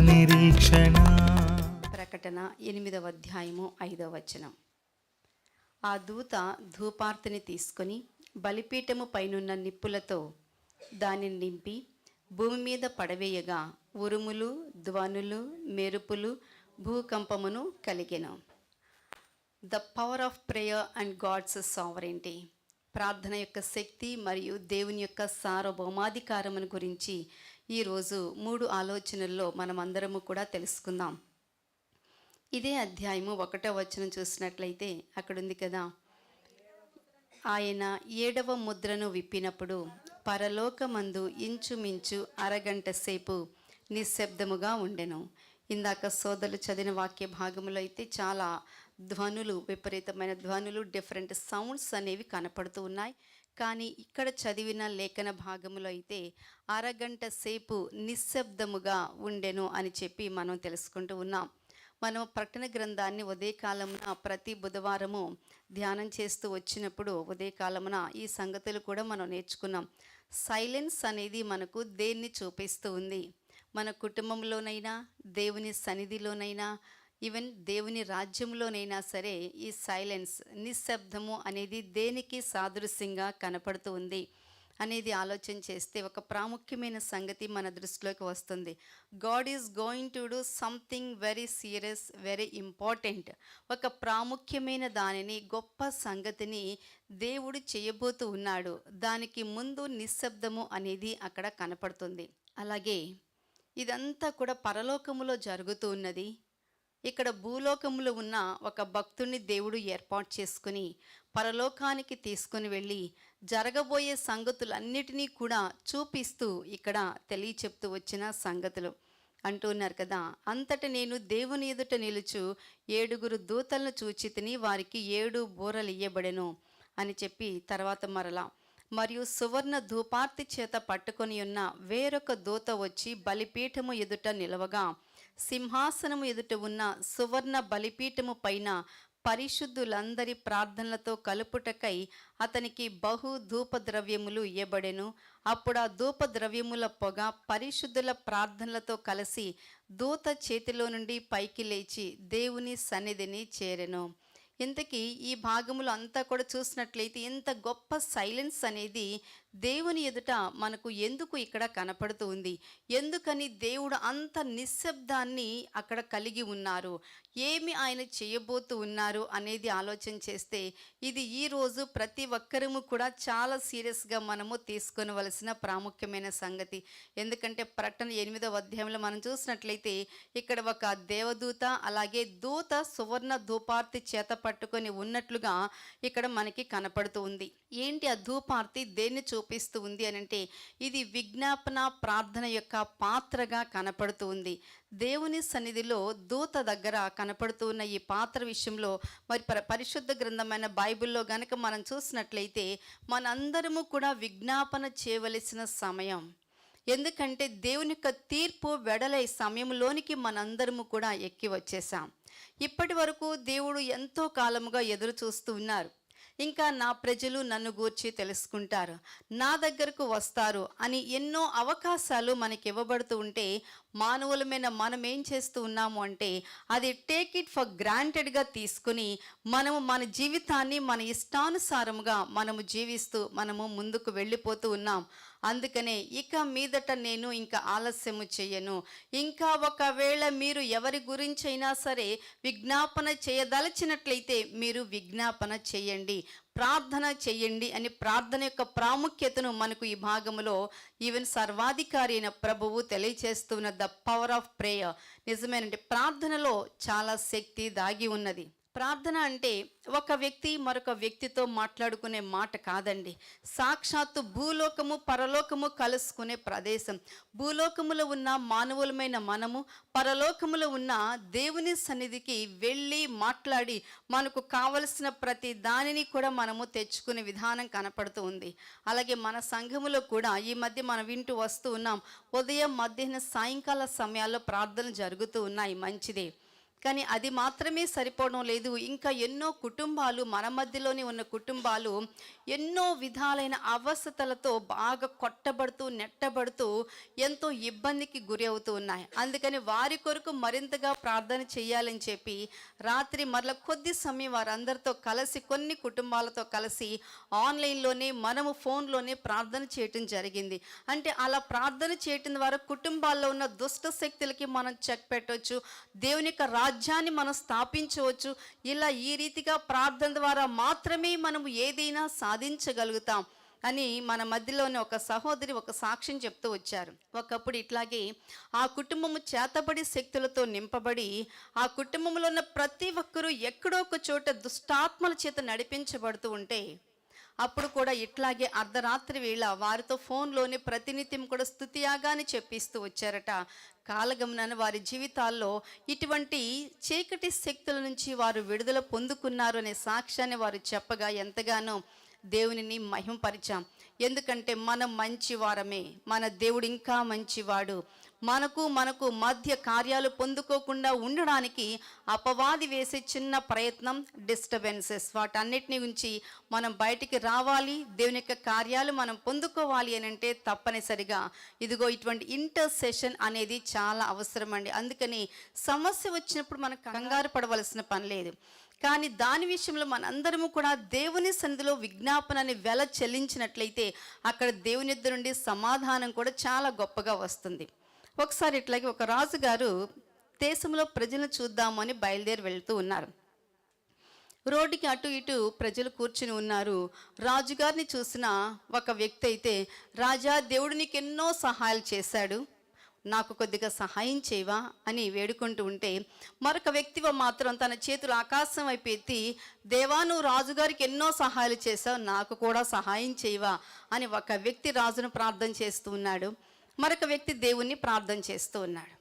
నిరీక్షణ ప్రకటన ఎనిమిదవ అధ్యాయము ఐదవ వచనం. ఆ దూత ధూపార్తిని తీసుకొని బలిపీఠము పైనున్న నిప్పులతో దానిని నింపి భూమి మీద పడవేయగా ఉరుములు ధ్వనులు మెరుపులు భూకంపమును కలిగెను. The power of prayer and God's sovereignty ప్రార్థన యొక్క శక్తి మరియు దేవుని యొక్క సార్వభౌమాధికారమును గురించి ఈరోజు మూడు ఆలోచనల్లో మనమందరము కూడా తెలుసుకుందాం. ఇదే అధ్యాయము ఒకటో వచనం చూసినట్లయితే అక్కడ ఉంది కదా. ఆయన ఏడవ ముద్రను విప్పినప్పుడు పరలోకమందు ఇంచుమించు అరగంట సేపు నిశ్శబ్దముగా ఉండెను. ఇందాక సోదరులు చదివిన వాక్య భాగంలో అయితే చాలా ధ్వనులు విపరీతమైన ధ్వనులు డిఫరెంట్ సౌండ్స్ అనేవి కనపడుతూ ఉన్నాయి. కానీ ఇక్కడ చదివిన లేఖన భాగంలో అయితే అరగంట సేపు నిశ్శబ్దముగా ఉండెను అని చెప్పి మనం తెలుసుకుంటూ ఉన్నాం. మనం ప్రకటన గ్రంథాన్ని ఉదయకాలమున ప్రతి బుధవారము ధ్యానం చేస్తూ వచ్చినప్పుడు ఉదయకాలమున ఈ సంగతులు కూడా మనం నేర్చుకున్నాం. సైలెన్స్ అనేది మనకు దేన్ని చూపిస్తూ ఉంది? మన కుటుంబంలోనైనా దేవుని సన్నిధిలోనైనా ఈవెన్ దేవుని రాజ్యంలోనైనా సరే ఈ సైలెన్స్ నిశ్శబ్దము అనేది దేనికి సాదృశ్యంగా కనపడుతూ ఉంది అనేది ఆలోచన చేస్తే ఒక ప్రాముఖ్యమైన సంగతి మన దృష్టిలోకి వస్తుంది. God is going to do something very serious very important ఒక ప్రాముఖ్యమైన దానిని గొప్ప సంగతిని దేవుడు చేయబోతూ ఉన్నాడు. దానికి ముందు నిశ్శబ్దము అనేది అక్కడ కనపడుతుంది. అలాగే ఇదంతా కూడా పరలోకములో జరుగుతూ ఉన్నది. ఇక్కడ భూలోకములో ఉన్న ఒక భక్తుడిని దేవుడు ఏర్పాటు చేసుకుని పరలోకానికి తీసుకుని వెళ్ళి జరగబోయే సంగతులన్నిటినీ కూడా చూపిస్తూ ఇక్కడ తెలియచెప్తూ వచ్చిన సంగతులు. అంటున్నారు కదా అంతట నేను దేవుని ఎదుట నిలుచు ఏడుగురు దూతలను చూచి తిని వారికి ఏడు బూరలు ఇయ్యబడెను అని చెప్పి తర్వాత మరలా మరియు సువర్ణ ధూపార్తి చేత పట్టుకొని ఉన్న వేరొక దూత వచ్చి బలిపీఠము ఎదుట నిలవగా సింహాసనము ఎదుట ఉన్న సువర్ణ బలిపీఠము పైన పరిశుద్ధులందరి ప్రార్థనలతో కలుపుటకై అతనికి బహు ధూపద్రవ్యములు ఇయ్యబడెను. అప్పుడు ఆ ధూపద్రవ్యముల పొగ పరిశుద్ధుల ప్రార్థనలతో కలిసి దూత చేతిలో నుండి పైకి లేచి దేవుని సన్నిధిని చేరెను. ఇంతకీ ఈ భాగములు అంతా కూడా చూసినట్లయితే ఇంత గొప్ప సైలెన్స్ అనేది దేవుని ఎదుట మనకు ఎందుకు ఇక్కడ కనపడుతూ ఉంది? ఎందుకని దేవుడు అంత నిశ్శబ్దాన్ని అక్కడ కలిగి ఉన్నారు? ఏమి ఆయన చేయబోతూ ఉన్నారు అనేది ఆలోచన చేస్తే ఇది ఈరోజు ప్రతి ఒక్కరము కూడా చాలా సీరియస్గా మనము తీసుకొనవలసిన ప్రాముఖ్యమైన సంగతి. ఎందుకంటే ప్రకటన ఎనిమిదవ అధ్యాయంలో మనం చూసినట్లయితే ఇక్కడ ఒక దేవదూత అలాగే దూత సువర్ణ ధూపార్తి చేత పట్టుకొని ఉన్నట్లుగా ఇక్కడ మనకి కనపడుతూ ఉంది. ఏంటి ఆ ధూపార్తి? దేన్ని చూపిస్తూ ఉంది అని అంటే ఇది విజ్ఞాపన ప్రార్థన యొక్క పాత్రగా కనపడుతూ ఉంది. దేవుని సన్నిధిలో దూత దగ్గర కనపడుతూ ఉన్న ఈ పాత్ర విషయంలో మరి పరిశుద్ధ గ్రంథమైన బైబిల్లో గనక మనం చూసినట్లయితే మనందరము కూడా విజ్ఞాపన చేయవలసిన సమయం. ఎందుకంటే దేవుని యొక్క తీర్పు వెడలై సమయంలోనికి మనందరము కూడా ఎక్కి వచ్చేసాం ఇప్పటి వరకు దేవుడు ఎంతో కాలముగా ఎదురు చూస్తూ ఉన్నారు. ఇంకా నా ప్రజలు నన్ను గూర్చి తెలుసుకుంటారు. నా దగ్గరకు వస్తారు అని ఎన్నో అవకాశాలు మనకి ఇవ్వబడుతూ ఉంటే మానవులమైన మనం ఏం చేస్తూ ఉన్నాము అంటే అది టేక్ ఇట్ ఫర్ గ్రాంటెడ్గా తీసుకుని మనము మన జీవితాన్ని మన ఇష్టానుసారముగా మనము జీవిస్తూ మనము ముందుకు వెళ్ళిపోతూ ఉన్నాం. అందుకనే ఇక మీదట నేను ఇంకా ఆలస్యము చేయను. ఇంకా ఒకవేళ మీరు ఎవరి గురించైనా సరే విజ్ఞాపన చేయదలచినట్లయితే మీరు విజ్ఞాపన చేయండి. ప్రార్థన చేయండి అని ప్రార్థన యొక్క ప్రాముఖ్యతను మనకు ఈ భాగంలో ఈవెన్ సర్వాధికారి అయిన ప్రభువు తెలియచేస్తున్న ద పవర్ ఆఫ్ ప్రేయర్. నిజమేనంటే ప్రార్థనలో చాలా శక్తి దాగి ఉన్నది. ప్రార్థన అంటే ఒక వ్యక్తి మరొక వ్యక్తితో మాట్లాడుకునే మాట కాదండి. సాక్షాత్తు భూలోకము పరలోకము కలుసుకునే ప్రదేశం. భూలోకములో ఉన్న మానవులమైన మనము పరలోకములో ఉన్న దేవుని సన్నిధికి వెళ్ళి మాట్లాడి మనకు కావలసిన ప్రతి దానిని కూడా మనము తెచ్చుకునే విధానం కనపడుతూ ఉంది. అలాగే మన సంఘములో కూడా ఈ మధ్య మనం వింటూ వస్తూ ఉన్నాం ఉదయం మధ్యాహ్న సాయంకాల సమయాల్లో ప్రార్థనలు జరుగుతూ ఉన్నాయి. మంచిదే. కానీ అది మాత్రమే సరిపోవడం లేదు. ఇంకా ఎన్నో కుటుంబాలు మన మధ్యలోనే ఉన్న కుటుంబాలు ఎన్నో విధాలైన అవసతలతో బాగా కొట్టబడుతూ నెట్టబడుతూ ఎంతో ఇబ్బందికి గురి అవుతూ ఉన్నాయి. అందుకని వారి కొరకు మరింతగా ప్రార్థన చేయాలని చెప్పి రాత్రి మరల కొద్ది సమయం వారందరితో కలిసి కొన్ని కుటుంబాలతో కలిసి ఆన్లైన్లోనే మనము ఫోన్లోనే ప్రార్థన చేయటం జరిగింది. అంటే అలా ప్రార్థన చేయటం ద్వారా కుటుంబాల్లో ఉన్న దుష్ట శక్తులకి మనం చెక్ పెట్టవచ్చు దేవుని యొక్క రాజ్యాన్ని మనం స్థాపించవచ్చు. ఇలా ఈ రీతిగా ప్రార్థన ద్వారా మాత్రమే మనము ఏదైనా సాధించగలుగుతాం అని మన మధ్యలోనే ఒక సహోదరి ఒక సాక్ష్యం చెప్తూ వచ్చారు. ఒకప్పుడు ఇట్లాగే ఆ కుటుంబము చేతబడి శక్తులతో నింపబడి ఆ కుటుంబంలో ఉన్న ప్రతి ఒక్కరూ ఎక్కడో ఒక చోట దుష్టాత్మల చేత నడిపించబడుతూ ఉంటే అప్పుడు కూడా ఇట్లాగే అర్ధరాత్రి వేళ వారితో ఫోన్లోనే ప్రతినిత్యం కూడా స్థుతియాగాని చెప్పిస్తూ వచ్చారట. కాలగమనాన్ని వారి జీవితాల్లో ఇటువంటి చీకటి శక్తుల నుంచి వారు విడుదల పొందుకున్నారు అనే సాక్ష్యాన్ని వారు చెప్పగా ఎంతగానో దేవునిని మహింపరిచాం. ఎందుకంటే మనం మంచివారమే మన దేవుడు ఇంకా మంచివాడు. మనకు మనకు మధ్య కార్యాలు పొందుకోకుండా ఉండడానికి అపవాది వేసే చిన్న ప్రయత్నం డిస్టర్బెన్సెస్ వాటన్నిటిని ఉంచి మనం బయటికి రావాలి దేవుని యొక్క కార్యాలు మనం పొందుకోవాలి అని అంటే తప్పనిసరిగా ఇదిగో ఇటువంటి ఇంటర్సెషన్ అనేది చాలా అవసరం అండి అందుకని సమస్య వచ్చినప్పుడు మనం కంగారు పడవలసిన పని లేదు. కానీ దాని విషయంలో మనందరము కూడా దేవుని సన్నిధిలో విజ్ఞాపనాన్ని వెల చెల్లించినట్లయితే అక్కడ దేవుని ఇద్దరు నుండి సమాధానం కూడా చాలా గొప్పగా వస్తుంది. ఒకసారి ఇట్లాగే ఒక రాజుగారు దేశంలో ప్రజలను చూద్దామని బయలుదేరి వెళ్తూ ఉన్నారు. రోడ్డుకి అటు ఇటు ప్రజలు కూర్చుని ఉన్నారు. రాజుగారిని చూసిన ఒక వ్యక్తి అయితే రాజా దేవుడు నీకు ఎన్నో సహాయాలు చేశాడు. నాకు కొద్దిగా సహాయం చేయవా? అని వేడుకుంటూ ఉంటే మరొక వ్యక్తి మాత్రం తన చేతులు ఆకాశం వైపు ఎత్తి దేవా నువ్వు రాజుగారికి ఎన్నో సహాయాలు చేశావు. నాకు కూడా సహాయం చేయవా? అని ఒక వ్యక్తి రాజును ప్రార్థన చేస్తూ ఉన్నాడు. మరొక వ్యక్తి దేవుణ్ణి ప్రార్థన చేస్తూ ఉన్నాడు.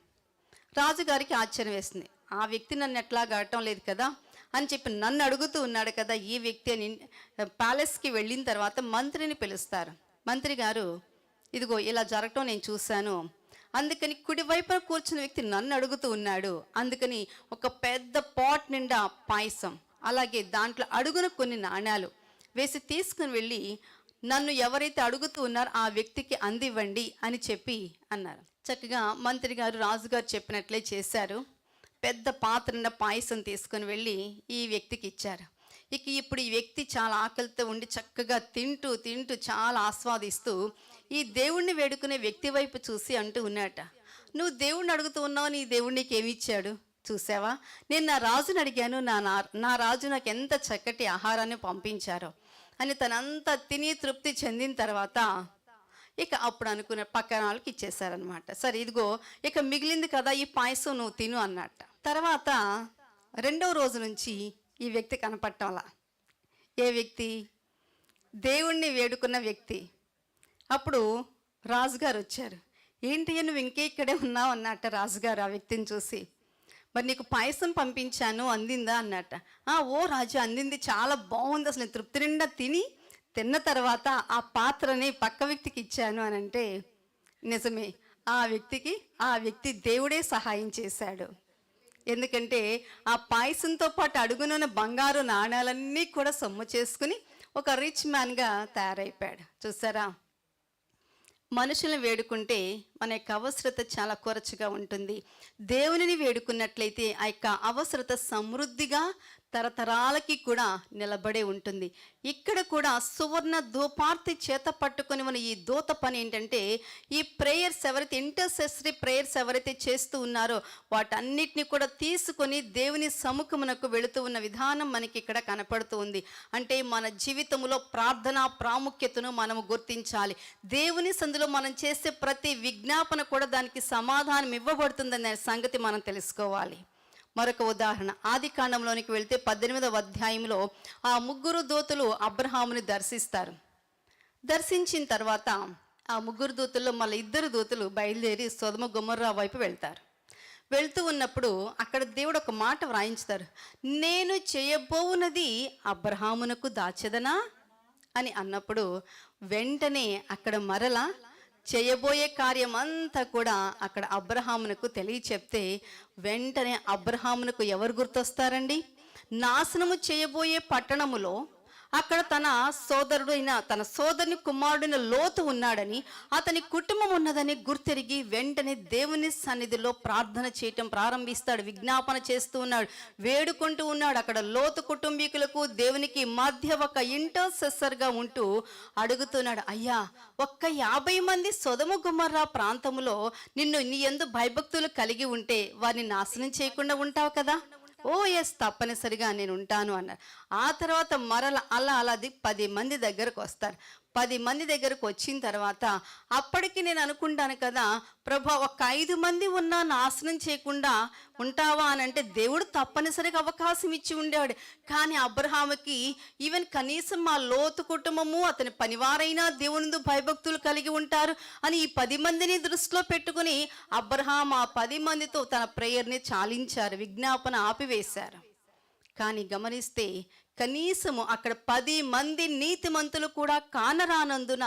రాజుగారికి ఆశ్చర్యం వేసింది. ఆ వ్యక్తి నన్ను ఎట్లా గడటం లేదు కదా? అని చెప్పి నన్ను అడుగుతూ ఉన్నాడు కదా ఈ వ్యక్తి అని ప్యాలెస్కి వెళ్ళిన తర్వాత మంత్రిని పిలుస్తారు. మంత్రి గారు ఇదిగో ఇలా జరగటం నేను చూశాను. అందుకని కుడివైపున కూర్చున్న వ్యక్తి నన్ను అడుగుతూ ఉన్నాడు. అందుకని ఒక పెద్ద పాట్ నిండా పాయసం అలాగే దాంట్లో అడుగున కొన్ని నాణ్యాలు వేసి తీసుకుని వెళ్ళి నన్ను ఎవరైతే అడుగుతూ ఉన్నారో ఆ వ్యక్తికి అందివ్వండి అని చెప్పి అన్నారు. చక్కగా మంత్రి గారు రాజుగారు చెప్పినట్లే చేశారు. పెద్ద పాత్ర పాయసం తీసుకొని వెళ్ళి ఈ వ్యక్తికి ఇచ్చారు. ఇక ఇప్పుడు ఈ వ్యక్తి చాలా ఆకలితో ఉండి చక్కగా తింటూ తింటూ చాలా ఆస్వాదిస్తూ ఈ దేవుణ్ణి వేడుకునే వ్యక్తి వైపు చూసి అంటూ ఉన్నాట నువ్వు దేవుణ్ణి అడుగుతూ ఉన్నావు నీ దేవుడు ఏమి ఇచ్చాడు? చూసావా? నేను నా రాజుని అడిగాను. నా నా- నా రాజు నాకు ఎంత చక్కటి ఆహారాన్ని పంపించారో. అని తనంతా తిని తృప్తి చెందిన తర్వాత ఇక అప్పుడు అనుకున్న పక్కన వాళ్ళకి ఇచ్చేసారనమాట సరే ఇదిగో ఇక మిగిలింది కదా ఈ పాయసం నువ్వు తిను అన్నట్ట. తర్వాత రెండవ రోజు నుంచి ఈ వ్యక్తి కనపడటంలా. ఏ వ్యక్తి? దేవుణ్ణి వేడుకున్న వ్యక్తి. అప్పుడు రాజుగారు వచ్చారు. ఏంటి నువ్వు ఇంకే ఇక్కడే ఉన్నావు అన్నట్ట రాజుగారు ఆ వ్యక్తిని చూసి. మరి నీకు పాయసం పంపించాను అందిందా అన్నట్ట. "ఆ, ఓ రాజు అందింది చాలా బాగుంది అసలు. తృప్తి నిండా తిని తిన్న తర్వాత ఆ పాత్రని పక్క వ్యక్తికి ఇచ్చాను అని అంటే నిజమే ఆ వ్యక్తికి ఆ వ్యక్తి దేవుడే సహాయం చేశాడు. ఎందుకంటే ఆ పాయసంతో పాటు అడుగునున్న బంగారు నాణాలన్నీ కూడా సొమ్ము చేసుకుని ఒక రిచ్ మ్యాన్గా తయారైపోయాడు. చూసారా? మనుషులను వేడుకుంటే మన యొక్క అవసరత చాలా కొరచుగా ఉంటుంది. దేవునిని వేడుకున్నట్లయితే ఆ యొక్క అవసరత సమృద్ధిగా తరతరాలకి కూడా నిలబడే ఉంటుంది. ఇక్కడ కూడా సువర్ణ దూపార్తి చేత పట్టుకొని మన ఈ దూత పని ఏంటంటే ఈ ప్రేయర్స్ ఎవరైతే ఇంటర్సెసరీ ప్రేయర్స్ ఎవరైతే చేస్తూ ఉన్నారో వాటన్నిటిని కూడా తీసుకొని దేవుని సముఖమునకు వెళుతూ ఉన్న విధానం మనకి ఇక్కడ కనపడుతూ ఉంది. అంటే మన జీవితంలో ప్రార్థన ప్రాముఖ్యతను మనము గుర్తించాలి. దేవుని సందులో మనం చేసే ప్రతి విజ్ఞాపన కూడా దానికి సమాధానం ఇవ్వబడుతుందనే సంగతి మనం తెలుసుకోవాలి. మరొక ఉదాహరణ. ఆది కాండంలోనికి వెళ్తే పద్దెనిమిదవ అధ్యాయంలో ఆ ముగ్గురు దూతలు అబ్రహాముని దర్శిస్తారు. దర్శించిన తర్వాత ఆ ముగ్గురు దూతల్లో మళ్ళీ ఇద్దరు దూతలు బయలుదేరి సొదమ గుమ్మర్రా వైపు వెళ్తారు. వెళ్తూ ఉన్నప్పుడు అక్కడ దేవుడు ఒక మాట వ్రాయించుతారు. నేను చేయబోవున్నది అబ్రహామునకు దాచెదనా? అని అన్నప్పుడు వెంటనే అక్కడ మరలా చేయబోయే కార్యం అంతా కూడా అక్కడ అబ్రహామునకు తెలియచెప్తే వెంటనే అబ్రహామునకు ఎవరు గుర్తొస్తారండి? నాశనము చేయబోయే పట్టణములో అక్కడ తన సోదరుడు అయిన తన సోదరుని కుమారుడైన లోతు ఉన్నాడని అతని కుటుంబం ఉన్నదని గుర్తెరిగి వెంటనే దేవుని సన్నిధిలో ప్రార్థన చేయటం ప్రారంభిస్తాడు విజ్ఞాపన చేస్తూ ఉన్నాడు వేడుకుంటూ ఉన్నాడు. అక్కడ లోతు కుటుంబీకులకు దేవునికి మధ్య ఒక ఇంటర్సెసర్గా ఉంటూ అడుగుతున్నాడు అయ్యా ఒక్క యాభై మంది సొదము గుమర్రా ప్రాంతంలో నిన్ను నీ ఎందు భయభక్తులు కలిగి ఉంటే వారిని నాశనం చేయకుండా ఉంటావు కదా? ఓ ఎస్ తప్పనిసరిగా నేను ఉంటాను అన్నారు. ఆ తర్వాత మరల అలా అలాది పది మంది దగ్గరకు వస్తారు. పది మంది దగ్గరకు వచ్చిన తర్వాత అప్పటికి నేను అనుకుంటాను కదా ప్రభా ఒక ఐదు మంది ఉన్నా నాశనం చేయకుండా ఉంటావా? అని అంటే దేవుడు తప్పనిసరిగా అవకాశం ఇచ్చి ఉండేవాడు. కానీ అబ్రహాముకి ఈవెన్ కనీసం మా లోతు కుటుంబము అతని పనివారైనా దేవునిందు భయభక్తులు కలిగి ఉంటారు అని ఈ పది మందిని దృష్టిలో పెట్టుకుని అబ్రహాం ఆ పది మందితో తన ప్రేయర్ని చాలించారు విజ్ఞాపన ఆపివేశారు. కానీ గమనిస్తే కనీసము అక్కడ పది మంది నీతిమంతులు కూడా కానరానందున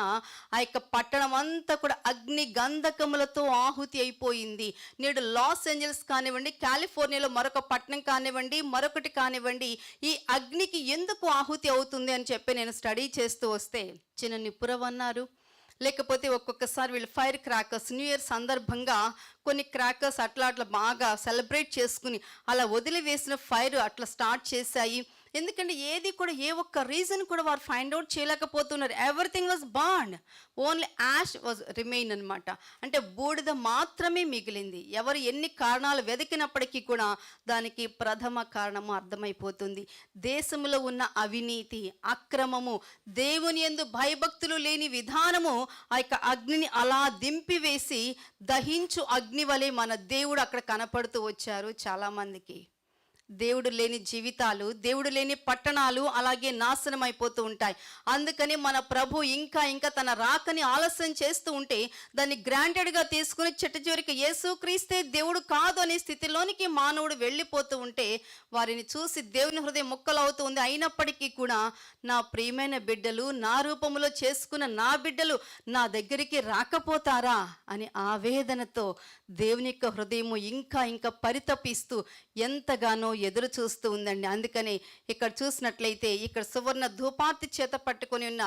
ఆ యొక్క పట్టణం అంతా కూడా అగ్ని గంధకములతో ఆహుతి అయిపోయింది. నేడు లాస్ ఏంజల్స్ కానివ్వండి కాలిఫోర్నియాలో మరొక పట్టణం కానివ్వండి మరొకటి కానివ్వండి ఈ అగ్నికి ఎందుకు ఆహుతి అవుతుంది అని చెప్పి నేను స్టడీ చేస్తూ వస్తే చిన్న నిపురవన్నారు లేకపోతే ఒక్కొక్కసారి వీళ్ళు ఫైర్ క్రాకర్స్ న్యూ ఇయర్ సందర్భంగా కొన్ని క్రాకర్స్ అట్లా అట్లా బాగా సెలబ్రేట్ చేసుకుని అలా వదిలివేసిన ఫైర్ అట్లా స్టార్ట్ చేశాయి. ఎందుకంటే ఏది కూడా ఏ ఒక్క రీజన్ కూడా వారు ఫైండ్ అవుట్ చేయలేకపోతున్నారు. Everything was burned only ash was remain అనమాట అంటే బూడిద మాత్రమే మిగిలింది. ఎవరు ఎన్ని కారణాలు వెతికినప్పటికీ కూడా దానికి ప్రథమ కారణము అర్థమైపోతుంది. దేశంలో ఉన్న అవినీతి అక్రమము దేవుని ఎందు భయభక్తులు లేని విధానము ఆ యొక్క అగ్నిని అలా దింపివేసి దహించు అగ్ని వలె మన దేవుడు అక్కడ కనపడుతూ వచ్చారు చాలామందికి. దేవుడు లేని జీవితాలు దేవుడు లేని పట్టణాలు అలాగే నాశనం అయిపోతూ ఉంటాయి. అందుకని మన ప్రభు ఇంకా ఇంకా తన రాకని ఆలస్యం చేస్తూ ఉంటే దాన్ని గ్రాంటెడ్గా తీసుకుని చిట్ట చివరికి యేసు క్రీస్తే దేవుడు కాదు అనే స్థితిలోనికి మానవుడు వెళ్ళిపోతూ ఉంటే వారిని చూసి దేవుని హృదయం ముక్కలవుతూ ఉంది. అయినప్పటికీ కూడా నా ప్రియమైన బిడ్డలు నా రూపంలో చేసుకున్న నా బిడ్డలు నా దగ్గరికి రాకపోతారా అని ఆవేదనతో దేవుని యొక్క హృదయము ఇంకా ఇంకా పరితపిస్తూ ఎంతగానో ఎదురు చూస్తూ ఉందండి. అందుకని ఇక్కడ చూసినట్లయితే ఇక్కడ సువర్ణ ధూపార్తి చేత పట్టుకొని ఉన్న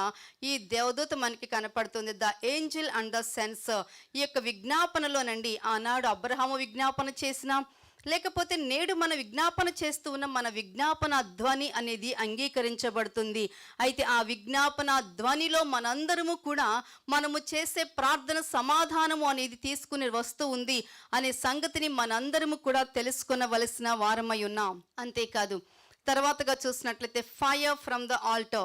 ఈ దేవదూత మనకి కనపడుతుంది. The angel and the censer ఈ యొక్క విజ్ఞాపనలోనండి ఆనాడు అబ్రహాము విజ్ఞాపన చేసిన లేకపోతే నేడు మన విజ్ఞాపన చేస్తూ ఉన్న మన విజ్ఞాపన ధ్వని అనేది అంగీకరించబడుతుంది. అయితే ఆ విజ్ఞాపన ధ్వనిలో మనందరము కూడా మనము చేసే ప్రార్థన సమాధానము అనేది తీసుకుని వస్తూ ఉంది అనే సంగతిని మనందరము కూడా తెలుసుకునవలసిన వారమై ఉన్నాం. అంతేకాదు తర్వాతగా చూసినట్లయితే ఫైర్ ఫ్రమ్ ద ఆల్టో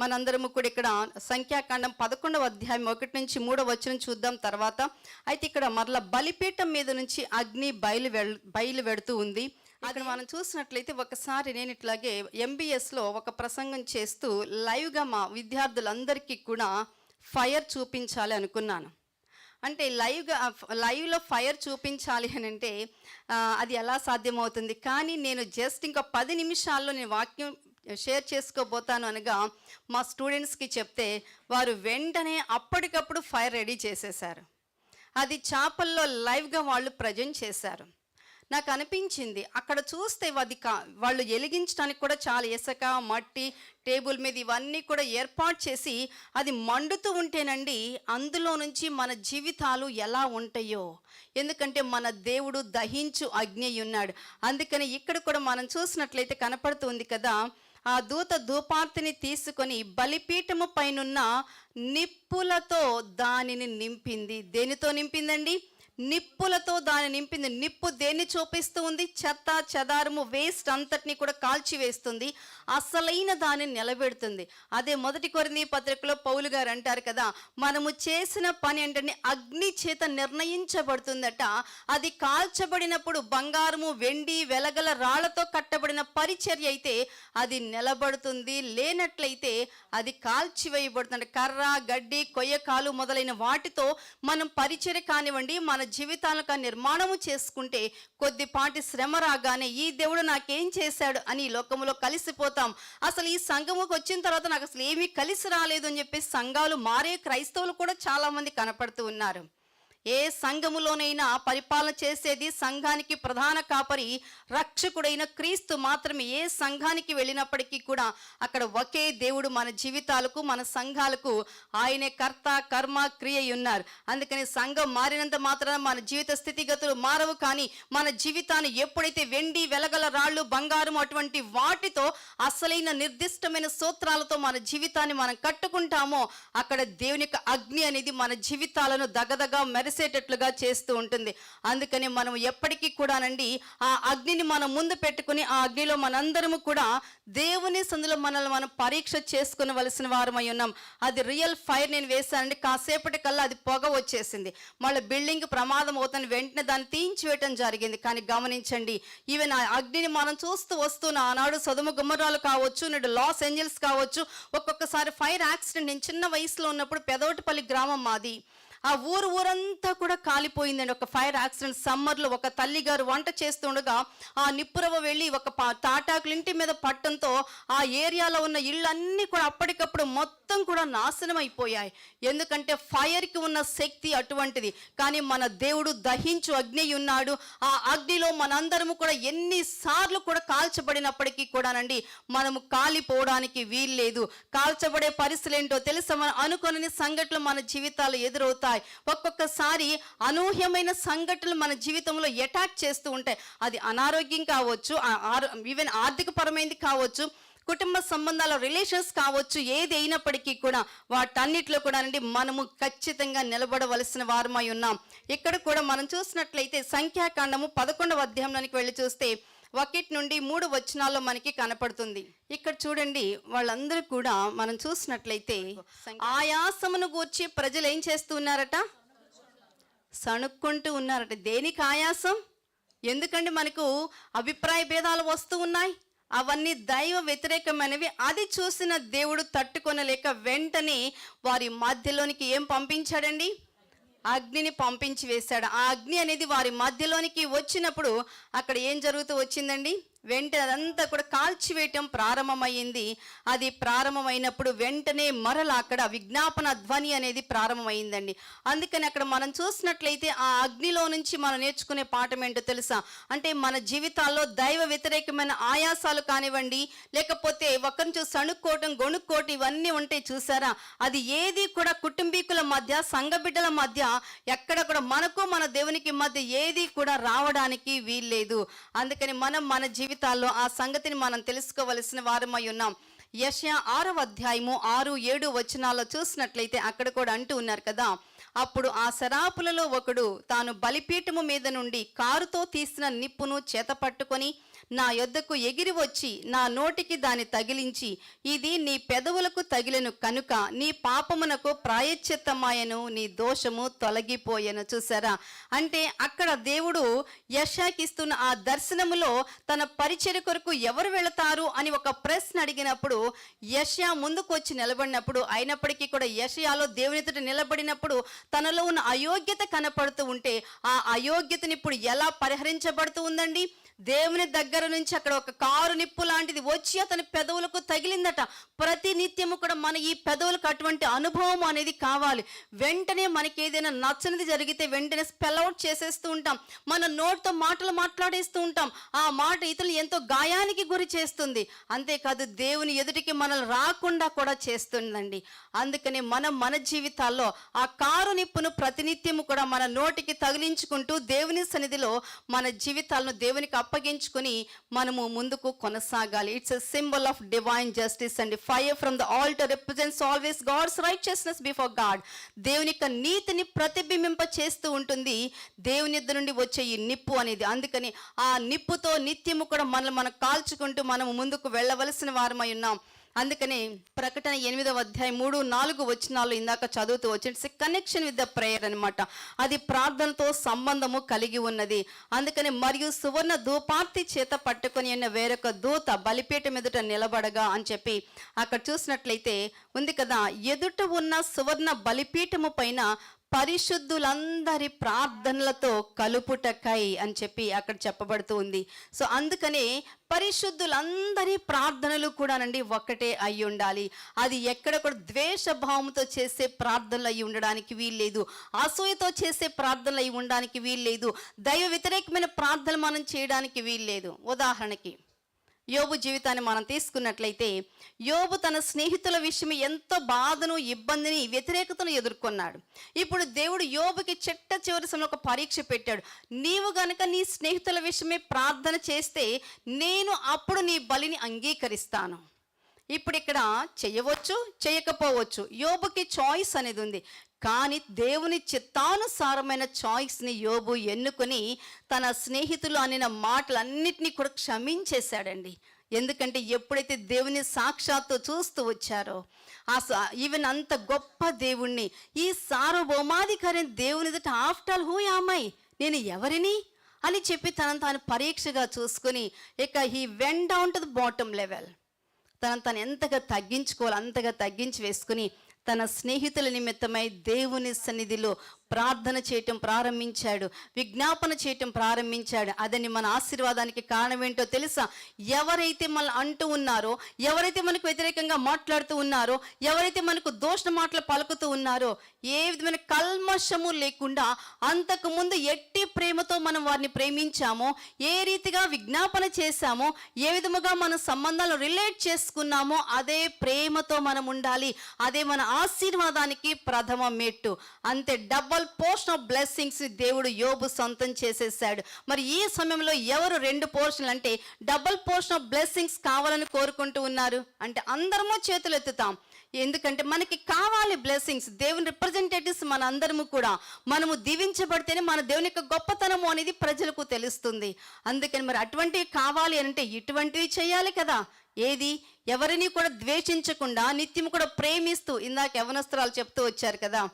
మనందరము కూడా ఇక్కడ సంఖ్యాకాండం పదకొండవ అధ్యాయం ఒకటి నుంచి మూడవ వచనం చూద్దాం తర్వాత. అయితే ఇక్కడ మరల బలిపీఠం మీద నుంచి అగ్ని బయలు బయలు వెడుతూ ఉంది. అక్కడ మనం చూసినట్లయితే ఒకసారి నేను ఇట్లాగే ఎంబీఎస్లో ఒక ప్రసంగం చేస్తూ లైవ్గా మా విద్యార్థులందరికీ కూడా ఫైర్ చూపించాలి అనుకున్నాను. అంటే లైవ్గా లైవ్లో ఫైర్ చూపించాలి అని అంటే అది ఎలా సాధ్యమవుతుంది? కానీ నేను జస్ట్ ఇంకా పది నిమిషాల్లో నేను వాక్యం షేర్ చేసుకోబోతాను అనగా మా స్టూడెంట్స్కి చెప్తే వారు వెంటనే అప్పటికప్పుడు ఫైర్ రెడీ చేసేశారు. అది చేపల్లో లైవ్గా వాళ్ళు ప్రజెంట్ చేశారు. నాకు అనిపించింది అక్కడ చూస్తే అది కా వాళ్ళు వెలిగించడానికి కూడా చాలా ఇసుక మట్టి టేబుల్ మీద ఇవన్నీ కూడా ఏర్పాటు చేసి అది మండుతూ ఉంటేనండి అందులో నుంచి మన జీవితాలు ఎలా ఉంటాయో. ఎందుకంటే మన దేవుడు దహించు అగ్ని ఉన్నాడు. అందుకని ఇక్కడ కూడా మనం చూసినట్లయితే కనపడుతుంది కదా ఆ దూత ధూపార్తిని తీసుకొని బలిపీఠము పైనున్న నిప్పులతో దానిని నింపింది. దేనితో నింపిందండి? నిప్పులతో దాన్ని నింపింది. నిప్పు దేన్ని చూపిస్తూ ఉంది? చెత్త చెదారము వేస్ట్ అంతటిని కూడా కాల్చివేస్తుంది. అసలైన దానిని నిలబెడుతుంది. అదే మొదటి కొరింది పత్రికలో పౌలు గారు అంటారు కదా మనము చేసిన పని ఏంటంటే అగ్ని చేత నిర్ణయించబడుతుందట. అది కాల్చబడినప్పుడు బంగారము వెండి వెలగల రాళ్ళతో కట్టబడిన పరిచర్య అయితే అది నిలబడుతుంది. లేనట్లయితే అది కాల్చివేయబడుతుంది కర్ర గడ్డి కొయ్యకాలు మొదలైన వాటితో మనం పరిచర్య కానివ్వండి మన జీవితాలకు నిర్మాణము చేసుకుంటే కొద్దిపాటి శ్రమ రాగానే ఈ దేవుడు నాకేం చేశాడు అని ఈ కలిసిపోతాం. అసలు ఈ సంఘముకు వచ్చిన తర్వాత నాకు అసలు ఏమీ కలిసి రాలేదు అని చెప్పి సంఘాలు మారే క్రైస్తవులు కూడా చాలా మంది కనపడుతూ ఉన్నారు. ఏ సంఘములోనైనా పరిపాలన చేసేది సంఘానికి ప్రధాన కాపరి రక్షకుడైన క్రీస్తు మాత్రమే. ఏ సంఘానికి వెళ్ళినప్పటికీ కూడా అక్కడ ఒకే దేవుడు మన జీవితాలకు మన సంఘాలకు ఆయనే కర్త కర్మ క్రియ ఉన్నారు అందుకని సంఘం మారినంత మాత్రాన మన జీవిత స్థితిగతులు మారవు. కానీ మన జీవితాన్ని ఎప్పుడైతే వెండి వెలగల రాళ్ళు బంగారం అటువంటి వాటితో అసలైన నిర్దిష్టమైన సూత్రాలతో మన జీవితాన్ని మనం కట్టుకుంటామో అక్కడ దేవుని అగ్ని అనేది మన జీవితాలను దగదగా తెలిసేటట్లుగా చేస్తూ ఉంటుంది. అందుకని మనం ఎప్పటికీ కూడానండి ఆ అగ్నిని మనం ముందు పెట్టుకుని ఆ అగ్నిలో మనందరము కూడా దేవుని సందులో మనల్ని మనం పరీక్ష చేసుకునవలసిన వారమై ఉన్నాం. అది రియల్ ఫైర్ నేను వేశానండి. కాసేపటి కల్లా అది పొగ వచ్చేసింది. మళ్ళీ బిల్డింగ్ ప్రమాదం అవుతుంది. వెంటనే దాన్ని తీయించివేయటం జరిగింది. కానీ గమనించండి ఈవెన్ ఆ అగ్నిని మనం చూస్తూ వస్తున్న ఆనాడు సదుము గుమ్మరాలు కావచ్చు నేడు లాస్ ఏంజల్స్ కావచ్చు ఒక్కొక్కసారి ఫైర్ యాక్సిడెంట్ నేను చిన్న వయసులో ఉన్నప్పుడు పెదవటిపల్లి గ్రామం మాది. ఆ ఊరు ఊరంతా కూడా కాలిపోయిందండి. ఒక ఫైర్ యాక్సిడెంట్ సమ్మర్లో ఒక తల్లి గారు వంట చేస్తుండగా ఆ నిప్పురవ వెళ్ళి ఒక తాటాకులు ఇంటి మీద పట్టడంతో ఆ ఏరియాలో ఉన్న ఇళ్ళన్నీ కూడా అప్పటికప్పుడు మొత్తం కూడా నాశనం అయిపోయాయి ఎందుకంటే ఫైర్కి ఉన్న శక్తి అటువంటిది. కానీ మన దేవుడు దహించు అగ్ని ఉన్నాడు. ఆ అగ్నిలో మనందరము కూడా ఎన్నిసార్లు కూడా కాల్చబడినప్పటికీ కూడానండి మనము కాలిపోవడానికి వీల్లేదు. కాల్చబడే పరిస్థితులు ఏంటో తెలుసా? మనం అనుకోని సంఘటనలు మన జీవితాలు ఎదురవుతాయి. ఒక్కొక్కసారి అనూహ్యమైన సంఘటనలు మన జీవితంలో అటాక్ చేస్తూ ఉంటాయి. అది అనారోగ్యం కావచ్చు ఈవెన్ ఆర్థిక పరమైనది కావచ్చు కుటుంబ సంబంధాల రిలేషన్స్ కావచ్చు ఏది అయినప్పటికీ కూడా వాటన్నిటిలో కూడా అండి మనము ఖచ్చితంగా నిలబడవలసిన వారమై ఉన్నాం. ఇక్కడ కూడా మనం చూసినట్లయితే సంఖ్యాకాండము పదకొండవ అధ్యాయంలోనికి వెళ్ళి చూస్తే ఒకటి నుండి మూడు వచనాల్లో మనకి కనపడుతుంది. ఇక్కడ చూడండి వాళ్ళందరూ కూడా మనం చూసినట్లయితే ఆయాసమును గూర్చి ప్రజలు ఏం చేస్తూ ఉన్నారట? సణుక్కుంటూ ఉన్నారట. దేనికి ఆయాసం? ఎందుకండి మనకు అభిప్రాయ భేదాలు వస్తూ ఉన్నాయి? అవన్నీ దైవ వ్యతిరేకమైనవి. అది చూసిన దేవుడు తట్టుకొనలేక వెంటనే వారి మధ్యలోనికి ఏం పంపించాడండి? అగ్నిని పంపించి వేశాడు. ఆ అగ్ని అనేది వారి మధ్యలోనికి వచ్చినప్పుడు అక్కడ ఏం జరుగుతూ వచ్చిందండి? వెంటనే అదంతా కూడా కాల్చివేయటం ప్రారంభమైంది. అది ప్రారంభమైనప్పుడు వెంటనే మరల అక్కడ విజ్ఞాపన ధ్వని అనేది ప్రారంభమైందండి. అందుకని అక్కడ మనం చూసినట్లయితే ఆ అగ్నిలో నుంచి మనం నేర్చుకునే పాఠం ఏంటో తెలుసా? అంటే మన జీవితాల్లో దైవ వ్యతిరేకమైన ఆయాసాలు కానివ్వండి లేకపోతే ఒకరిని చూసి సణుక్కోవటం గొణుక్కోవటం ఇవన్నీ ఉంటాయి చూసారా? అది ఏది కూడా కుటుంబీకుల మధ్య సంఘ బిడ్డల మధ్య ఎక్కడ కూడా మనకు మన దేవునికి మధ్య ఏది కూడా రావడానికి వీల్లేదు. అందుకని మనం మన జీవితం జీవితాల్లో ఆ సంగతిని మనం తెలుసుకోవలసిన వారమై ఉన్నాం. యశ ఆరవ అధ్యాయము ఆరు ఏడు వచనాల్లో చూసినట్లయితే అక్కడ కూడా అంటూ ఉన్నారు కదా. అప్పుడు ఆ శరాపులలో ఒకడు తాను బలిపీఠము మీద నుండి కారుతో తీసిన నిప్పును చేత పట్టుకొని నా యొద్దకు ఎగిరి వచ్చి నా నోటికి దాన్ని తగిలించి ఇది నీ పెదవులకు తగిలెను కనుక నీ పాపమునకు ప్రాయశ్చిత్తమాయను నీ దోషము తొలగిపోయెను. చూసారా అంటే అక్కడ దేవుడు యశాకిస్తున్న ఆ దర్శనములో తన పరిచయ కొరకు ఎవరు వెళతారు అని ఒక ప్రశ్న అడిగినప్పుడు యశా ముందుకు వచ్చి నిలబడినప్పుడు అయినప్పటికీ కూడా యశయాలో దేవుని ఎదుట నిలబడినప్పుడు తనలో ఉన్న అయోగ్యత కనపడుతూ ఉంటే ఆ అయోగ్యతని ఇప్పుడు ఎలా పరిహరించబడుతూ ఉందండి? దేవుని దగ్గర నుంచి అక్కడ ఒక కారు నిప్పు లాంటిది వచ్చి అతని పెదవులకు తగిలిందట. ప్రతి నిత్యము కూడా మన ఈ పెదవులకు అటువంటి అనుభవం అనేది కావాలి. వెంటనే మనకి ఏదైనా నచ్చనిది జరిగితే వెంటనే స్పెల్ అవుట్ చేసేస్తూ ఉంటాం. మన నోటితో మాటలు మాట్లాడేస్తూ ఉంటాం. ఆ మాట ఇతరులు ఎంతో గాయానికి గురి చేస్తుంది. అంతేకాదు దేవుని ఎదుటికి మనల్ని రాకుండా కూడా చేస్తుందండి. అందుకని మనం మన జీవితాల్లో ఆ కారు నిప్పును ప్రతినిత్యము కూడా మన నోటికి తగిలించుకుంటూ దేవుని సన్నిధిలో మన జీవితాలను దేవునికి అప్పగించుకుని మనము ముందుకు కొనసాగాలి. It's a symbol of divine justice and fire from the altar represents always God's righteousness before God దేవుని యొక్క నీతిని ప్రతిబింబింప చేస్తూ ఉంటుంది. దేవుని ఇద్దరు నుండి వచ్చే ఈ నిప్పు అనేది. అందుకని ఆ నిప్పుతో నిత్యము కూడా మనల్ని మనం కాల్చుకుంటూ మనము ముందుకు వెళ్ళవలసిన వారమై ఉన్నాం. అందుకని ప్రకటన ఎనిమిదవ అధ్యాయం మూడు నాలుగు వచ్చినాలు ఇందాక చదువుతూ వచ్చేసి కనెక్షన్ విత్ ద ప్రేయర్ అనమాట అది ప్రార్థనతో సంబంధము కలిగి ఉన్నది. అందుకని మరియు సువర్ణ ధూపార్తి చేత పట్టుకొని ఉన్న వేరొక దూత బలిపీఠం ఎదుట నిలబడగా అని చెప్పి అక్కడ చూసినట్లయితే ఉంది కదా ఎదుట ఉన్న సువర్ణ బలిపీఠము పైన పరిశుద్ధులందరి ప్రార్థనలతో కలుపుటకై అని చెప్పి అక్కడ చెప్పబడుతూ ఉంది. సో అందుకనే పరిశుద్ధులందరి ప్రార్థనలు కూడానండి ఒక్కటే అయి ఉండాలి. అది ఎక్కడ కూడా ద్వేష భావంతో చేసే ప్రార్థనలు అయి ఉండడానికి వీల్లేదు. అసూయతో చేసే ప్రార్థనలు అయి ఉండడానికి వీల్లేదు. దైవ వ్యతిరేకమైన ప్రార్థనలు మనం చేయడానికి వీల్లేదు. ఉదాహరణకి యోబు జీవితాన్ని మనం తీసుకున్నట్లయితే యోబు తన స్నేహితుల విషయం ఎంతో బాధను ఇబ్బందిని వ్యతిరేకతను ఎదుర్కొన్నాడు. ఇప్పుడు దేవుడు యోబుకి చెట్ట చివరి సమయంలో ఒక పరీక్ష పెట్టాడు. నీవు గనక నీ స్నేహితుల విషయమే ప్రార్థన చేస్తే నేను అప్పుడు నీ బలిని అంగీకరిస్తాను. ఇప్పుడు ఇక్కడ చేయవచ్చు చేయకపోవచ్చు. యోబుకి చాయిస్ అనేది ఉంది. కానీ దేవుని చిత్తానుసారమైన చాయిస్ని యోబు ఎన్నుకొని తన స్నేహితులు అనిన మాటలన్నిటినీ కూడా క్షమించేశాడండి. ఎందుకంటే ఎప్పుడైతే దేవుని సాక్షాత్తు చూస్తూ వచ్చారో ఆ స- ఈవెన్ అంత గొప్ప దేవుణ్ణి ఈ సార్వభౌమాధికారి దేవుని ఎదుట ఆఫ్టర్ ఆల్ హూ యామై నేను ఎవరిని? అని చెప్పి తనను తాను పరీక్షగా చూసుకొని ఇక he went down to the bottom level. తను తను ఎంతగా తగ్గించుకోవాలి అంతగా తగ్గించి వేసుకుని తన స్నేహితుల నిమిత్తమై దేవుని సన్నిధిలో ప్రార్థన చేయటం ప్రారంభించాడు. విజ్ఞాపన చేయటం ప్రారంభించాడు. అదని మన ఆశీర్వాదానికి కారణం ఏంటో తెలుసా? ఎవరైతే మన అంటూ ఉన్నారో ఎవరైతే మనకు వ్యతిరేకంగా మాట్లాడుతూ ఉన్నారో ఎవరైతే మనకు దోషణ మాటలు పలుకుతూ ఉన్నారో ఏ విధమైన కల్మషము లేకుండా అంతకు ముందు ఎట్టి ప్రేమతో మనం వారిని ప్రేమించామో ఏ రీతిగా విజ్ఞాపన చేశామో ఏ విధముగా మన సంబంధాలను రిలేట్ చేసుకున్నామో అదే ప్రేమతో మనం ఉండాలి. అదే మన ఆశీర్వాదానికి ప్రథమ మెట్టు. అంతే డబల్ పోర్షన్ ఆఫ్ బ్లెస్సింగ్స్ దేవుడు యోబు సొంతం చేసేసాడు. మరి ఈ సమయంలో ఎవరు రెండు పోర్షన్లు అంటే డబల్ పోర్షన్ ఆఫ్ బ్లెస్సింగ్స్ కావాలని కోరుకుంటూ ఉన్నారు? అంటే అందరము చేతులు ఎత్తుతాం ఎందుకంటే మనకి కావాలి బ్లెస్సింగ్స్ దేవుని రిప్రజెంటేటివ్స్ మన అందరము కూడా. మనము దీవించబడితేనే మన దేవుని యొక్క గొప్పతనము అనేది ప్రజలకు తెలుస్తుంది. అందుకని మరి అటువంటివి కావాలి అంటే ఇటువంటివి చేయాలి కదా. ఏది? ఎవరిని కూడా ద్వేషించకుండా నిత్యం కూడా ప్రేమిస్తూ ఇందాక యవనస్త్రాలు చెప్తూ వచ్చారు కదా.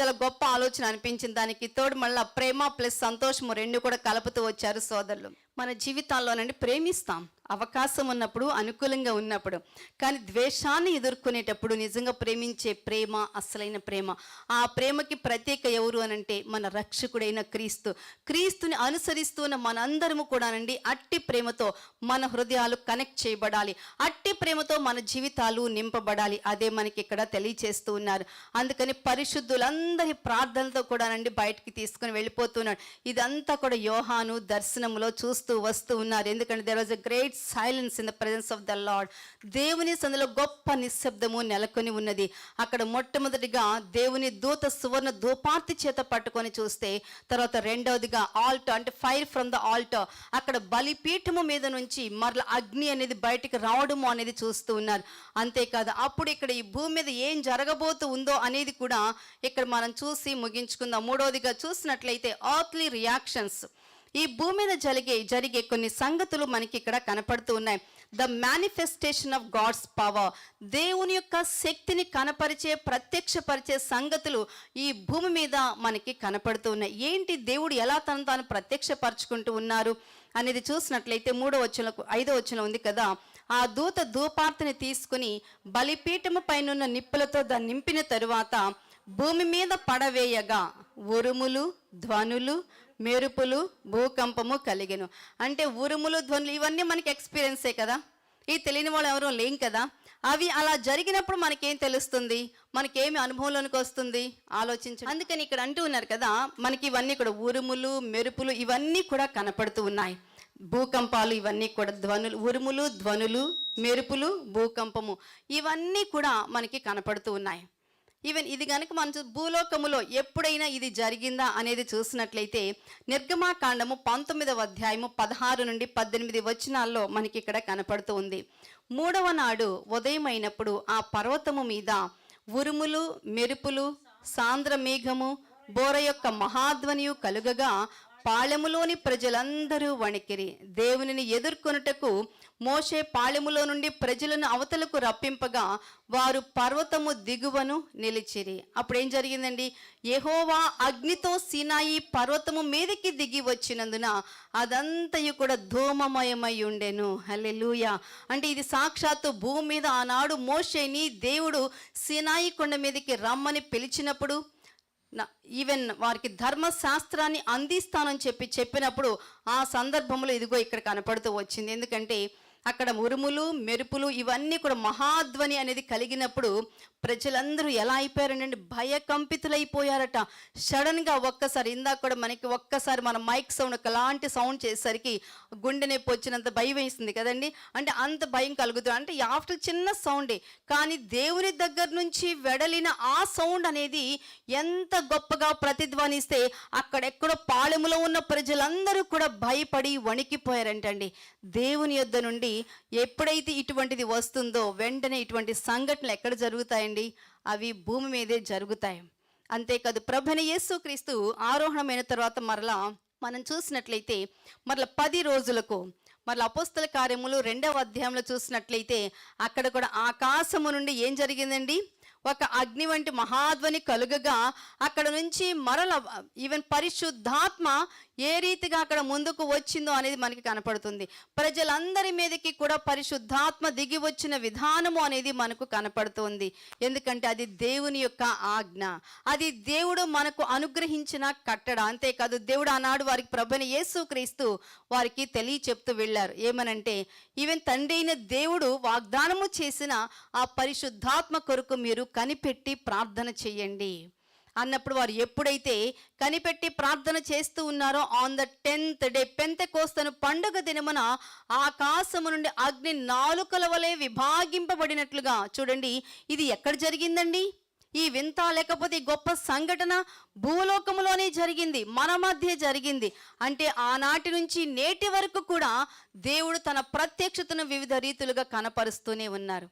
చాలా గొప్ప ఆలోచన అనిపించింది దానికి. తోడు మళ్ళీ ప్రేమ ప్లస్ సంతోషము రెండు కూడా కలుపుతూ వచ్చారు సోదరులు. మన జీవితాల్లోనండి ప్రేమిస్తాం. అవకాశం ఉన్నప్పుడు అనుకూలంగా ఉన్నప్పుడు. కానీ ద్వేషాన్ని ఎదుర్కొనేటప్పుడు నిజంగా ప్రేమించే ప్రేమ అసలైన ప్రేమ. ఆ ప్రేమకి ప్రత్యేక ఎవరు అనంటే మన రక్షకుడైన క్రీస్తు. క్రీస్తుని అనుసరిస్తున్న మనందరము కూడానండి అట్టి ప్రేమతో మన హృదయాలు కనెక్ట్ చేయబడాలి. అట్టి ప్రేమతో మన జీవితాలు నింపబడాలి. అదే మనకి ఇక్కడ తెలియచేస్తూ ఉన్నారు. అందుకని పరిశుద్ధులందరి ప్రార్థనలతో కూడానండి బయటికి తీసుకుని వెళ్ళిపోతున్నాడు. ఇదంతా కూడా యోహాను దర్శనంలో చూస్తూ వస్తూ ఉన్నారు. ఎందుకంటే there was a great silence in the presence of the Lord దేవుని సందులో గొప్ప నిశ్శబ్దము నెలకొని ఉన్నది. అక్కడ మొట్టమొదటిగా దేవుని దూత సువర్ణ ధూపార్తి చేత పట్టుకొని చూస్తే తర్వాత రెండవదిగా ఆల్టో అంటే ఫైర్ ఫ్రమ్ ద ఆల్టో అక్కడ బలిపీఠము మీద నుంచి మరల అగ్ని అనేది బయటికి రావడము అనేది చూస్తూ ఉన్నారు. అంతేకాదు అప్పుడు ఇక్కడ ఈ భూమి మీద ఏం జరగబోతూ ఉందో అనేది కూడా ఇక్కడ మనం చూసి ముగించుకుందాం. మూడవదిగా చూసినట్లయితే ఆర్త్లీ రియాక్షన్స్ ఈ భూమి మీద జరిగే జరిగే కొన్ని సంగతులు మనకి ఇక్కడ కనపడుతూ ఉన్నాయి. The manifestation of God's power దేవుని యొక్క శక్తిని కనపరిచే ప్రత్యక్షపరిచే సంగతులు ఈ భూమి మీద మనకి కనపడుతూ ఉన్నాయి. ఏంటి దేవుడు ఎలా తను తాను ప్రత్యక్షపరచుకుంటూ ఉన్నారు అనేది చూసినట్లయితే మూడో వచ్చనకు ఐదో వచ్చిన ఉంది కదా. ఆ దూత ధూపార్తిని తీసుకుని బలిపీఠము పైనున్న నిప్పులతో దాన్ని నింపిన తరువాత భూమి మీద పడవేయగా ఉరుములు ధ్వనులు మెరుపులు భూకంపము కలిగెను. అంటే ఉరుములు ధ్వనులు ఇవన్నీ మనకి ఎక్స్పీరియన్సే కదా? ఈ తెలియని వాళ్ళు ఎవరో లేం కదా? అవి అలా జరిగినప్పుడు మనకేం తెలుస్తుంది? మనకేమి అనుభవంలోనికి వస్తుంది? ఆలోచించండి. అందుకని ఇక్కడ అంటూ ఉన్నారు కదా మనకి ఇవన్నీ కూడా ఉరుములు మెరుపులు ఇవన్నీ కూడా కనపడుతూ ఉన్నాయి. భూకంపాలు ఇవన్నీ కూడా ధ్వనులు ఉరుములు ధ్వనులు మెరుపులు భూకంపము ఇవన్నీ కూడా మనకి కనపడుతూ ఉన్నాయి. ఈవెన్ ఇది కనుక మన భూలోకములో ఎప్పుడైనా ఇది జరిగిందా అనేది చూసినట్లయితే నిర్గమాకాండము పంతొమ్మిదవ అధ్యాయము పదహారు నుండి పద్దెనిమిది వచనాల్లో మనకి ఇక్కడ కనపడుతూ ఉంది. మూడవ నాడు ఉదయమైనప్పుడు ఆ పర్వతము మీద ఉరుములు మెరుపులు సాంద్ర మేఘము బోర యొక్క మహాధ్వనియు కలుగగా పాళెములోని ప్రజలందరూ వణికిరి. దేవునిని ఎదుర్కొనుటకు మోషే పాళెములో నుండి ప్రజలను అవతలకు రప్పింపగా వారు పర్వతము దిగువను నిలిచిరి. అప్పుడు ఏం జరిగిందండి? యహోవా అగ్నితో సినాయి పర్వతము మీదకి దిగి వచ్చినందున అదంతయు కూడా ధూమమయమై ఉండెను. హల్లెలూయా! అంటే ఇది సాక్షాత్తు భూమి మీద ఆనాడు మోషేని దేవుడు సినాయి కొండ మీదకి రమ్మని పిలిచినప్పుడు ఈవెన్ వారికి ధర్మశాస్త్రాన్ని అందిస్తానని చెప్పి చెప్పినప్పుడు ఆ సందర్భంలో ఇదిగో ఇక్కడ కనపడుతూ వచ్చింది. ఎందుకంటే అక్కడ ఉరుములు మెరుపులు ఇవన్నీ కూడా మహాధ్వని అనేది కలిగినప్పుడు ప్రజలందరూ ఎలా అయిపోయారంటే భయకంపితులైపోయారట. సడన్గా ఒక్కసారి ఇందాక కూడా మనకి ఒక్కసారి మన మైక్ సౌండ్ ఒకలాంటి సౌండ్ చేసేసరికి గుండె నొప్పి వచ్చినంత భయం వేసింది కదండి? అంటే అంత భయం కలుగుతుంది. అంటే ఆఫ్టర్ చిన్న సౌండే. కానీ దేవుని దగ్గర నుంచి వెడలిన ఆ సౌండ్ అనేది ఎంత గొప్పగా ప్రతిధ్వనిస్తే అక్కడెక్కడో పాళెములో ఉన్న ప్రజలందరూ కూడా భయపడి వణికిపోయారంటండి. దేవుని యొద్ద నుండి ఎప్పుడైతే ఇటువంటిది వస్తుందో వెంటనే ఇటువంటి సంఘటనలు ఎక్కడ జరుగుతాయండి? అవి భూమి మీదే జరుగుతాయి. అంతేకాదు ప్రభని యేసు క్రీస్తు ఆరోహణమైన తర్వాత మరలా మనం చూసినట్లయితే మరల పది రోజులకు మరల అపోస్తల కార్యములు రెండవ అధ్యాయంలో చూసినట్లయితే అక్కడ కూడా ఆకాశము నుండి ఏం జరిగిందండి? ఒక అగ్ని వంటి మహాధ్వని కలుగగా అక్కడ నుంచి మరల ఈవెన్ పరిశుద్ధాత్మ ఏ రీతిగా అక్కడ ముందుకు వచ్చిందో అనేది మనకి కనపడుతుంది. ప్రజలందరి మీదకి కూడా పరిశుద్ధాత్మ దిగి వచ్చిన విధానము అనేది మనకు కనపడుతుంది. ఎందుకంటే అది దేవుని యొక్క ఆజ్ఞ. అది దేవుడు మనకు అనుగ్రహించిన కట్టడ. అంతేకాదు దేవుడు ఆనాడు వారికి ప్రభుని యేసుక్రీస్తు వారికి తెలియ చెప్తూ వెళ్ళారు. ఏమనంటే ఈవెన్ తండ్రి అయిన దేవుడు వాగ్దానము చేసిన ఆ పరిశుద్ధాత్మ కొరకు మీరు కనిపెట్టి ప్రార్థన చేయండి. అన్నప్పుడు వారు ఎప్పుడైతే కనిపెట్టి ప్రార్థన చేస్తూ ఉన్నారో ఆన్ ద టెన్త్ డే పెంత కోస్తను పండుగ దినమున ఆకాశము నుండి అగ్ని నాలుకల వలె విభాగింపబడినట్లుగా చూడండి. ఇది ఎక్కడ జరిగిందండి? ఈ వింత లేకపోతే గొప్ప సంఘటన భూలోకములోనే జరిగింది. మన మధ్య జరిగింది. అంటే ఆనాటి నుంచి నేటి వరకు కూడా దేవుడు తన ప్రత్యక్షతను వివిధ రీతులుగా కనపరుస్తూనే ఉన్నారు.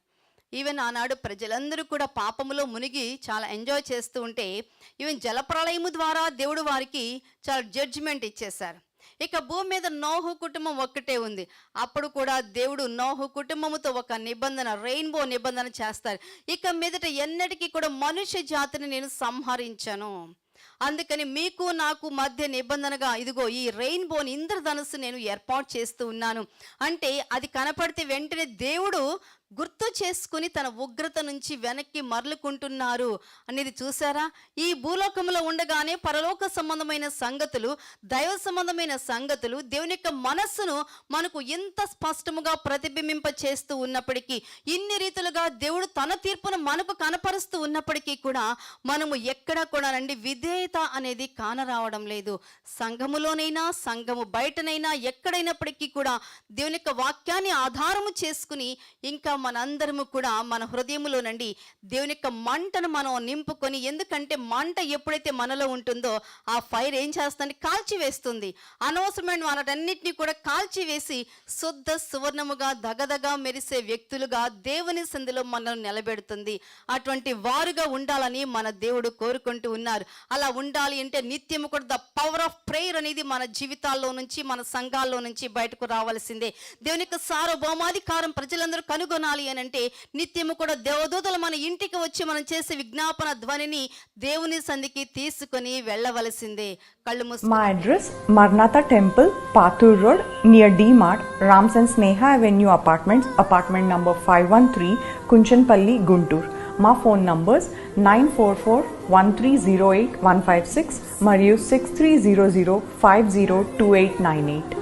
ఈవెన్ ఆనాడు ప్రజలందరూ కూడా పాపములో మునిగి చాలా ఎంజాయ్ చేస్తూ ఉంటే ఈవెన్ జలప్రళయము ద్వారా దేవుడు వారికి చాలా జడ్జిమెంట్ ఇచ్చేశారు. ఇక భూమి మీద నోహు కుటుంబం ఒక్కటే ఉంది. అప్పుడు కూడా దేవుడు నోహు కుటుంబముతో ఒక నిబంధన రెయిన్బో నిబంధన చేస్తారు. ఇక మీదట ఎన్నటికీ కూడా మనుష్య జాతిని నేను సంహరించను. అందుకని మీకు నాకు మధ్య నిబంధనగా ఇదిగో ఈ రెయిన్బోని ఇంద్రధనుస్సు నేను ఏర్పాటు చేస్తూ ఉన్నాను. అంటే అది కనపడితే వెంటనే దేవుడు గుర్తు చేసుకుని తన ఉగ్రత నుంచి వెనక్కి మరలుకుంటున్నారు. అనేది చూసారా ఈ భూలోకంలో ఉండగానే పరలోక సంబంధమైన సంగతులు దైవ సంబంధమైన సంగతులు దేవుని యొక్క మనస్సును మనకు ఎంత స్పష్టముగా ప్రతిబింబింప చేస్తూ ఉన్నప్పటికీ ఇన్ని రీతులుగా దేవుడు తన తీర్పును మనకు కనపరుస్తూ ఉన్నప్పటికీ కూడా మనము ఎక్కడా కూడా నండి విధేయత అనేది కానరావడం లేదు. సంఘములోనైనా సంఘము బయటనైనా ఎక్కడైనప్పటికీ కూడా దేవుని యొక్క వాక్యాన్ని ఆధారము చేసుకుని ఇంకా మనందరము కూడా మన హృదయములో నుండి దేవుని యొక్క మంటను మనం నింపుకొని ఎందుకంటే మంట ఎప్పుడైతే మనలో ఉంటుందో ఆ ఫైర్ ఏం చేస్తుంది? కాల్చివేస్తుంది. అనవసరమైన వాటన్నిటిని కూడా కాల్చివేసి శుద్ధ సువర్ణముగా దగదగా మెరిసే వ్యక్తులుగా దేవుని సంధిలో మనల్ని నిలబెడుతుంది. అటువంటి వారుగా ఉండాలని మన దేవుడు కోరుకుంటూ ఉన్నారు. అలా ఉండాలి అంటే నిత్యము కూడా ద పవర్ ఆఫ్ ప్రేయర్ అనేది మన జీవితాల్లో నుంచి మన సంఘాల్లో నుంచి బయటకు రావాల్సిందే. దేవుని యొక్క సార్వభౌమాధికారం ప్రజలందరూ కనుగొనాలి అని అంటే నిత్యము కూడా దేవదూతలు మన ఇంటికి వచ్చి మనం చేసే విజ్ఞాపన ధ్వనిని దేవుని సంధికి తీసుకొని వెళ్ళవలసిందే. కళ్ళు మూసు My address Marnatha Temple, Pathur Road, near D Mart, Rams and Sneha Avenue Apartments, apartment number 513, Kunchanpalli, Guntur. మా phone numbers nine four four one three zero eight one five six మరియు six three zero zero five zero two eight nine eight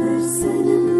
దర్శనం